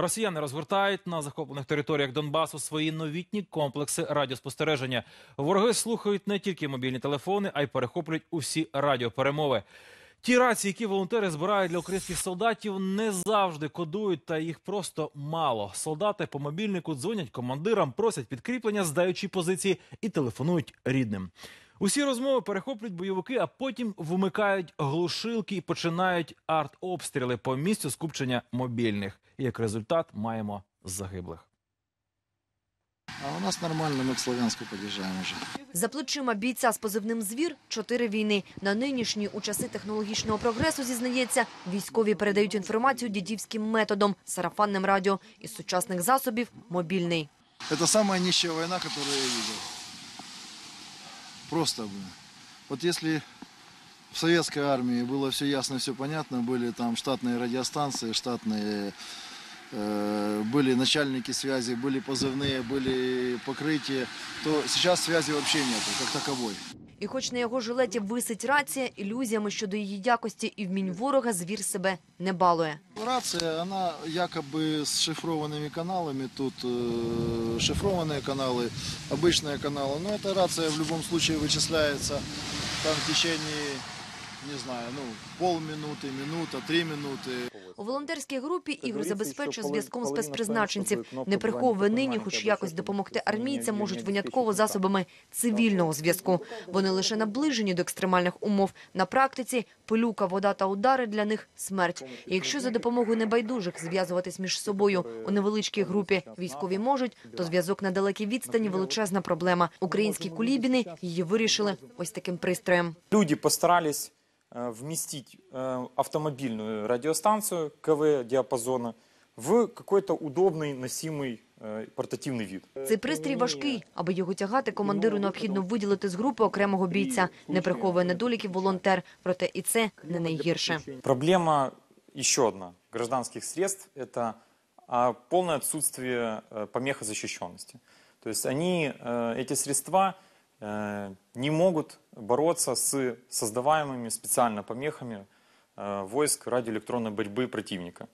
Росіяни розгортають на захоплених територіях Донбасу свої новітні комплекси радіоспостереження. Вороги слухають не тільки мобільні телефони, а й перехоплюють усі радіоперемови. Ті рації, які волонтери збирають для українських солдатів, не завжди кодують, та їх просто мало. Солдати по мобільнику дзвонять командирам, просять підкріплення, здаючи позиції і телефонують рідним. Усі розмови перехоплюють бойовики, а потім вмикають глушилки і починають артобстріли по місцю скупчення мобільних. І як результат маємо загиблих. А у нас нормально, мы к Славянску подъезжаем уже. За плечима бійця з позивним «Звір» – чотири війни. На нинішній у часи технологічного прогресу, зізнається, військові передають інформацію дідівським методом – сарафанним радіо. Із сучасних засобів – мобільний. Это самая нищая война, которую я видел. Просто, блин. Вот если в советской армии было все ясно, все понятно, были там штатные радиостанции, штатные, э, были начальники связи, были позывные, были покрытия, то сейчас связи вообще нету, как таковой. І хоч на його жилеті висить рація, ілюзіями щодо її якості і вмінь ворога звір себе не балує. Рация, она якобы с шифрованными каналами. Тут э, шифрованные каналы, обычные каналы. Но эта рация в любом случае вычисляется там в течение, не знаю, ну, полминуты, минута, три минуты. У волонтерській групі Ігор забезпечує зв'язком спецпризначенців. Не приховує нині, хоч якось допомогти армійцям можуть винятково засобами цивільного зв'язку. Вони лише наближені до екстремальних умов. На практиці пилюка, вода та удари для них – смерть. І якщо за допомогою небайдужих зв'язуватись між собою у невеличкій групі військові можуть, то зв'язок на далекій відстані – величезна проблема. Українські кулібіни її вирішили ось таким пристроєм. Люди постарались вместить э, автомобильную радиостанцию КВ-диапазона в какой-то удобный, носимый э, портативный вид. Цей пристрій важкий. Аби його тягати, командиру необхідно виділити з групи окремого бійця. Не приховує недоліків волонтер. Проте і це не найгірше. Проблема еще одна гражданских средств – это а, полное отсутствие э, помехозащищенности. То есть они, э, эти средства э, не могут бороться с создаваемыми специально помехами э, войск радиоэлектронной борьбы противника.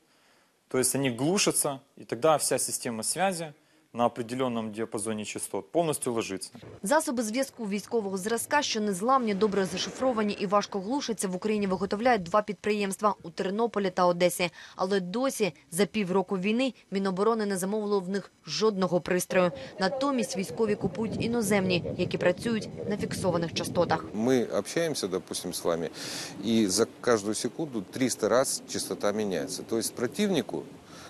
То есть они глушатся, и тогда вся система связи на определенном диапазоне частот полностью ложится. Засоби зв'язку військового зразка, що незламні, добре зашифровані і важко глушаться, в Україні виготовляють два підприємства – у Тернополі та Одесі. Але досі, за півроку війни, Міноборони не замовило в них жодного пристрою. Натомість військові купують іноземні, які працюють на фіксованих частотах. Мы общаемся, допустим, с вами, и за каждую секунду 300 раз частота меняется. То есть противнику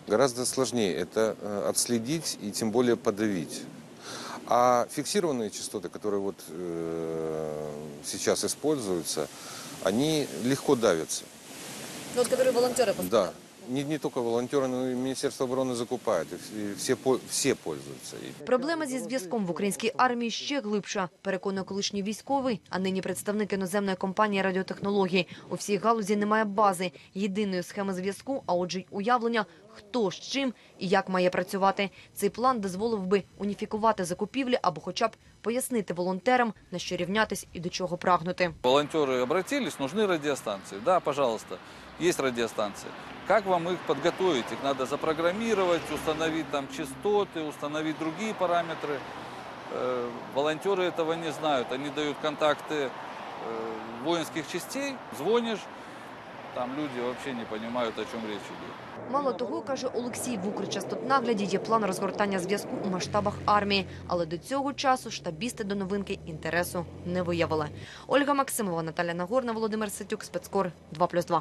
гораздо сложнее это э, отследить и тем более подавить. А фиксированные частоты, которые вот э, сейчас используются, они легко давятся. Ну, от, які волонтери Да. Не, не только волонтеры, но и Министерство обороны закупает. И вс- и все, по- все пользуются. И Проблема зі зв'язком в українській армії ще глибша, переконує колишній військовий, а нині представник іноземної компанії радіотехнології. У всій галузі немає бази, єдиної схеми зв'язку, а отже й уявлення, хто з чим і як має працювати. Цей план дозволив би уніфікувати закупівлі або хоча б пояснити волонтерам, на що рівнятись і до чого прагнути. Волонтеры обратились, нужны радиостанции. Да, пожалуйста, есть радиостанции. Как вам их подготовить? Их надо запрограммировать, установить там частоты, установить другие параметры. Э, Волонтеры этого не знают. Они дают контакты э, воинских частей, звонишь, там люди вообще не понимают, о чем речь идет. Мало того, каже Олексій, вукричастот нагляді. є план розгортання зв'язку у масштабах армії. Але до цього часу штабісти до новинки інтересу не виявили. Ольга Максимова, Наталя Нагорна, Володимир Ситюк, спецкор 2+,2.